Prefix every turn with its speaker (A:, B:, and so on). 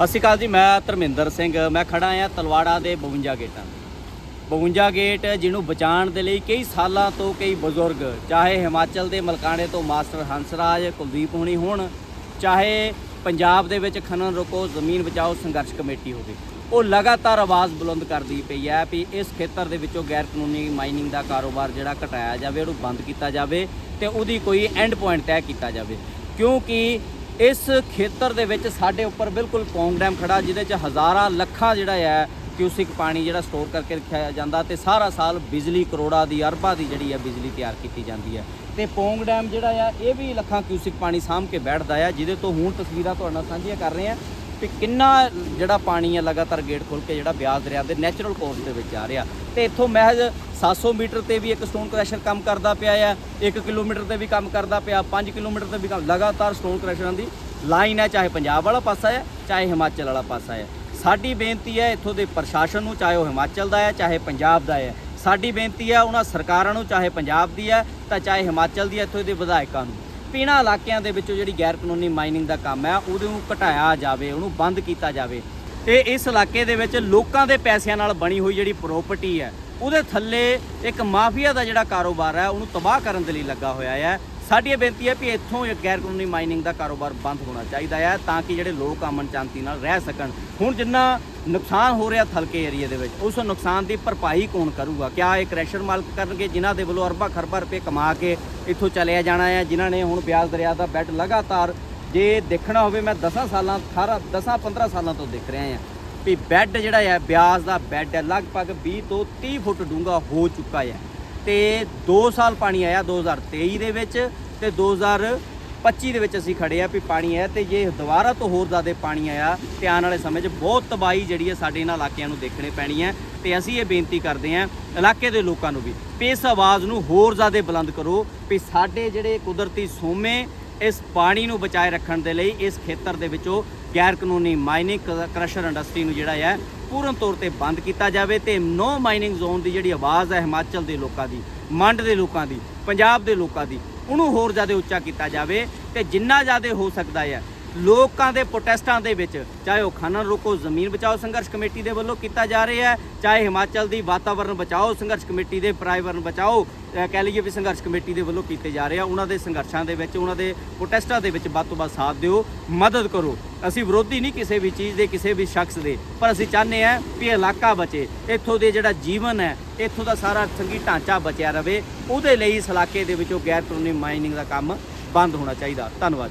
A: ਸਤਿ ਸ਼੍ਰੀ ਅਕਾਲ ਜੀ, ਮੈਂ ਧਰਮਿੰਦਰ ਸਿੰਘ। ਮੈਂ ਖੜਾ ਆ ਤਲਵਾੜਾ ਦੇ 52 ਗੇਟਾਂ 52 ਗੇਟ ਜਿਹਨੂੰ ਬਚਾਉਣ ਦੇ ਲਈ ਕਈ ਸਾਲਾਂ ਤੋਂ ਕਈ ਬਜ਼ੁਰਗ, ਚਾਹੇ ਹਿਮਾਚਲ ਦੇ ਮਲਕਾਣੇ ਤੋਂ ਮਾਸਟਰ ਹੰਸਰਾਜ ਕੁਲਦੀਪ ਹੋਣੀ ਹੋਣ, ਚਾਹੇ ਪੰਜਾਬ ਦੇ ਵਿੱਚ ਖਨਨ ਰੋਕੋ, ਜ਼ਮੀਨ ਬਚਾਓ ਸੰਘਰਸ਼ ਕਮੇਟੀ ਹੋਵੇ, ਉਹ ਲਗਾਤਾਰ ਆਵਾਜ਼ ਬੁਲੰਦ ਕਰਦੀ ਪਈ ਹੈ ਵੀ ਇਸ ਖੇਤਰ ਦੇ ਵਿੱਚੋਂ ਗੈਰ ਕਾਨੂੰਨੀ ਮਾਈਨਿੰਗ ਦਾ ਕਾਰੋਬਾਰ ਜਿਹੜਾ ਘਟਾਇਆ ਜਾਵੇ, ਉਹਨੂੰ ਬੰਦ ਕੀਤਾ ਜਾਵੇ ਤੇ ਉਹਦੀ ਕੋਈ ਐਂਡ ਪੁਆਇੰਟ ਤੈਅ ਕੀਤਾ ਜਾਵੇ। ਕਿਉਂਕਿ ਇਸ ਖੇਤਰ ਦੇ ਵਿੱਚ ਸਾਡੇ ਉੱਪਰ ਬਿਲਕੁਲ ਪੌਂਗ ਡੈਮ ਖੜਾ, ਜਿਹਦੇ 'ਚ ਹਜ਼ਾਰਾਂ ਲੱਖਾਂ ਜਿਹੜਾ ਹੈ ਕਿਊਸਿਕ ਪਾਣੀ ਜਿਹੜਾ ਸਟੋਰ ਕਰਕੇ ਰੱਖਿਆ ਜਾਂਦਾ ਤੇ ਸਾਰਾ ਸਾਲ ਬਿਜਲੀ ਕਰੋੜਾਂ ਦੀ, ਅਰਬਾਂ ਦੀ ਜਿਹੜੀ ਹੈ ਬਿਜਲੀ ਤਿਆਰ ਕੀਤੀ ਜਾਂਦੀ ਹੈ ਤੇ ਪੌਂਗ ਡੈਮ ਜਿਹੜਾ ਆ, ਇਹ ਵੀ ਲੱਖਾਂ ਕਿਊਸਿਕ ਪਾਣੀ ਸਾਂਭ ਕੇ ਬੈਠਦਾ ਆ, ਜਿਹਦੇ ਤੋਂ ਹੁਣ ਤਸਵੀਰਾਂ ਤੁਹਾਡੇ ਨਾਲ ਸਾਂਝੀਆਂ ਕਰ ਰਹੇ ਆ ਕਿ ਕਿੰਨਾ ਜਿਹੜਾ ਪਾਣੀ ਹੈ ਲਗਾਤਾਰ ਗੇਟ ਖੋਲ ਕੇ ਜਿਹੜਾ ਬਿਆਸ ਦਰਿਆ ਦੇ ਨੈਚੁਰਲ ਕੋਰਸ ਦੇ ਵਿੱਚ ਆ ਰਿਹਾ। ਤੇ ਇੱਥੋਂ ਮਹਿਜ਼ 700 ਮੀਟਰ ਤੇ ਵੀ ਇੱਕ ਸਟੋਨ ਕ੍ਰੈਸ਼ਰ ਕੰਮ ਕਰਦਾ ਪਿਆ ਆ 1 ਕਿਲੋਮੀਟਰ ਤੇ ਵੀ ਕੰਮ ਕਰਦਾ ਪਿਆ 5 ਕਿਲੋਮੀਟਰ ਤੇ ਵੀ ਕੰਮ, ਲਗਾਤਾਰ ਸਟੋਨ ਕ੍ਰੈਸ਼ਰਾਂ ਦੀ ਲਾਈਨ ਹੈ, ਚਾਹੇ ਪੰਜਾਬ ਵਾਲਾ ਪਾਸਾ ਹੈ, ਚਾਹੇ ਹਿਮਾਚਲ ਵਾਲਾ ਪਾਸਾ ਹੈ। ਸਾਡੀ ਬੇਨਤੀ ਹੈ ਇੱਥੋਂ ਦੇ ਪ੍ਰਸ਼ਾਸਨ ਨੂੰ, ਚਾਹੇ ਉਹ ਹਿਮਾਚਲ ਦਾ ਹੈ, ਚਾਹੇ ਪੰਜਾਬ ਦਾ ਹੈ, ਸਾਡੀ ਬੇਨਤੀ ਹੈ ਉਹਨਾਂ ਸਰਕਾਰਾਂ ਨੂੰ, ਚਾਹੇ ਪੰਜਾਬ ਦੀ ਹੈ, ਤਾਂ ਚਾਹੇ ਹਿਮਾਚਲ ਦੀ ਹੈ, ਇੱਥੋਂ ਦੇ ਵਿਧਾਇਕਾਂ ਨੂੰ। ਪੀਣਾ ਇਲਾਕਿਆਂ ਦੇ ਵਿੱਚੋਂ ਜਿਹੜੀ ਗੈਰ ਕਾਨੂੰਨੀ ਮਾਈਨਿੰਗ ਦਾ ਕੰਮ ਹੈ, ਉਹਦੇ ਨੂੰ ਘਟਾਇਆ ਜਾਵੇ, ਉਹਨੂੰ ਬੰਦ ਕੀਤਾ ਜਾਵੇ। ਤੇ ਇਸ ਇਲਾਕੇ ਦੇ ਵਿੱਚ ਲੋਕਾਂ ਦੇ ਪੈਸਿਆਂ ਨਾਲ ਬਣੀ ਹੋਈ ਜਿਹੜੀ ਪ੍ਰਾਪਰਟੀ ਹੈ ਉਹਦੇ ਥੱਲੇ ਇੱਕ ਮਾਫੀਆ ਦਾ ਜਿਹੜਾ ਕਾਰੋਬਾਰ ਹੈ, ਉਹਨੂੰ ਤਬਾਹ ਕਰਨ ਦੇ ਲਈ ਲੱਗਾ ਹੋਇਆ ਹੈ। ਸਾਡੀ ਇਹ ਬੇਨਤੀ ਹੈ ਵੀ ਇੱਥੋਂ ਇਹ ਗੈਰ ਕਾਨੂੰਨੀ ਮਾਈਨਿੰਗ ਦਾ ਕਾਰੋਬਾਰ ਬੰਦ ਹੋਣਾ ਚਾਹੀਦਾ ਹੈ ਤਾਂ ਕਿ ਜਿਹੜੇ ਲੋਕ ਅਮਨ ਸ਼ਾਂਤੀ ਨਾਲ ਰਹਿ ਸਕਣ। ਹੁਣ ਜਿੰਨਾ ਨੁਕਸਾਨ ਹੋ ਰਿਹਾ ਥਲਕੇ ਏਰੀਆ ਦੇ ਵਿੱਚ, ਉਸ ਨੁਕਸਾਨ ਦੀ ਭਰਪਾਈ ਕੌਣ ਕਰੂਗਾ? ਕਿਆ ਇਹ ਕ੍ਰੈਸ਼ਰ ਮਾਲਕ ਕਰਨਗੇ ਜਿਨ੍ਹਾਂ ਦੇ ਵੱਲੋਂ ਅਰਬਾਂ ਖਰਬਾਂ ਰੁਪਏ ਕਮਾ ਕੇ ਇੱਥੋਂ ਚਲਿਆ ਜਾਣਾ ਹੈ, ਜਿਨ੍ਹਾਂ ਨੇ ਹੁਣ ਬਿਆਸ ਦਰਿਆ ਦਾ ਬੈੱਡ ਲਗਾਤਾਰ ਜੇ ਦੇਖਣਾ ਹੋਵੇ, ਮੈਂ 10 ਸਾਲਾਂ 18 10 15 ਸਾਲਾਂ ਤੋਂ ਦੇਖ ਰਿਹਾ ਹਾਂ। ਵੀ ਬੈੱਡ ਜਿਹੜਾ ਹੈ, ਬਿਆਸ ਦਾ ਬੈੱਡ ਹੈ, ਲਗਭਗ 20 ਤੋਂ 30 ਫੁੱਟ ਡੂੰਘਾ ਹੋ ਚੁੱਕਾ ਹੈ। ਤੇ 2 ਸਾਲ ਪਾਣੀ ਆਇਆ 2023 ਦੇ ਵਿੱਚ ਤੇ 2025 ਦੇ ਵਿੱਚ ਅਸੀਂ ਖੜੇ ਆ ਵੀ ਪਾਣੀ ਆਇਆ ਤੇ ਜੇ ਦੁਬਾਰਾ ਤੋਂ ਹੋਰ ਜ਼ਿਆਦਾ ਪਾਣੀ ਆਇਆ ਤੇ ਆਉਣ ਵਾਲੇ ਸਮੇਂ 'ਚ ਬਹੁਤ ਤਬਾਹੀ ਜਿਹੜੀ ਹੈ ਸਾਡੇ ਇਹਨਾਂ ਇਲਾਕਿਆਂ ਨੂੰ ਦੇਖਣੇ ਪੈਣੀ ਹੈ ਤੇ ਅਸੀਂ ਇਹ ਬੇਨਤੀ ਕਰਦੇ ਹਾਂ ਇਲਾਕੇ ਦੇ ਲੋਕਾਂ ਨੂੰ ਵੀ ਵੀ ਇਸ ਆਵਾਜ਼ ਨੂੰ ਹੋਰ ਜ਼ਿਆਦਾ ਬੁਲੰਦ ਕਰੋ ਵੀ ਸਾਡੇ ਜਿਹੜੇ ਕੁਦਰਤੀ ਸੋਮੇ ਇਸ ਪਾਣੀ ਨੂੰ ਬਚਾਏ ਰੱਖਣ ਦੇ ਲਈ ਇਸ ਖੇਤਰ ਦੇ ਵਿੱਚੋਂ ਗੈਰ ਕਾਨੂੰਨੀ ਮਾਈਨਿੰਗ ਕ੍ਰਸ਼ਰ ਇੰਡਸਟਰੀ ਨੂੰ ਜਿਹੜਾ ਹੈ, ਪੂਰਨ ਤੌਰ ਤੇ ਬੰਦ ਕੀਤਾ ਜਾਵੇ ਤੇ ਨੋ ਮਾਈਨਿੰਗ ਜ਼ੋਨ ਦੀ ਜਿਹੜੀ ਆਵਾਜ਼ ਹੈ ਹਿਮਾਚਲ ਦੇ ਲੋਕਾਂ ਦੀ, ਮੰਡ ਦੇ ਲੋਕਾਂ ਦੀ, ਪੰਜਾਬ ਦੇ ਲੋਕਾਂ ਦੀ, ਉਹਨੂੰ ਹੋਰ ਜ਼ਿਆਦਾ ਉੱਚਾ ਕੀਤਾ ਜਾਵੇ ਤੇ ਜਿੰਨਾ ਜ਼ਿਆਦਾ ਹੋ ਸਕਦਾ ਹੈ ਲੋਕਾਂ ਦੇ ਪ੍ਰੋਟੈਸਟਾਂ ਦੇ ਵਿੱਚ, ਚਾਹੇ ਉਹ ਖਨਨ ਰੋਕੋ, ਜ਼ਮੀਨ ਬਚਾਓ ਸੰਘਰਸ਼ ਕਮੇਟੀ ਦੇ ਵੱਲੋਂ ਕੀਤਾ ਜਾ ਰਿਹਾ ਹੈ, ਚਾਹੇ ਹਿਮਾਚਲ ਦੀ ਵਾਤਾਵਰਣ ਬਚਾਓ ਸੰਘਰਸ਼ ਕਮੇਟੀ ਦੇ ਪਰਾਇਵਰਨ ਬਚਾਓ ਕਹਿ ਲਈਏ ਵੀ ਸੰਘਰਸ਼ ਕਮੇਟੀ ਦੇ ਵੱਲੋਂ ਕੀਤੇ ਜਾ ਰਹੇ ਆ, ਉਹਨਾਂ ਦੇ ਸੰਘਰਸ਼ਾਂ ਦੇ ਵਿੱਚ, ਉਹਨਾਂ ਦੇ ਪ੍ਰੋਟੈਸਟਾਂ ਦੇ ਵਿੱਚ ਵੱਧ ਤੋਂ ਵੱਧ ਸਾਥ ਦਿਓ, ਮਦਦ ਕਰੋ। ਅਸੀਂ ਵਿਰੋਧੀ ਨਹੀਂ ਕਿਸੇ ਵੀ ਚੀਜ਼ ਦੇ, ਕਿਸੇ ਵੀ ਸ਼ਖਸ ਦੇ, ਪਰ ਅਸੀਂ ਚਾਹੁੰਦੇ ਹਾਂ ਵੀ ਇਲਾਕਾ ਬਚੇ, ਇੱਥੋਂ ਦੇ ਜਿਹੜਾ ਜੀਵਨ ਹੈ, ਇੱਥੋਂ ਦਾ ਸਾਰਾ ਸੰਗੀ ਢਾਂਚਾ ਬਚਿਆ ਰਵੇ, ਉਹਦੇ ਲਈ ਇਸ ਇਲਾਕੇ ਦੇ ਵਿੱਚੋਂ ਗੈਰ ਕਾਨੂੰਨੀ ਮਾਈਨਿੰਗ ਦਾ ਕੰਮ ਬੰਦ ਹੋਣਾ ਚਾਹੀਦਾ। ਧੰਨਵਾਦ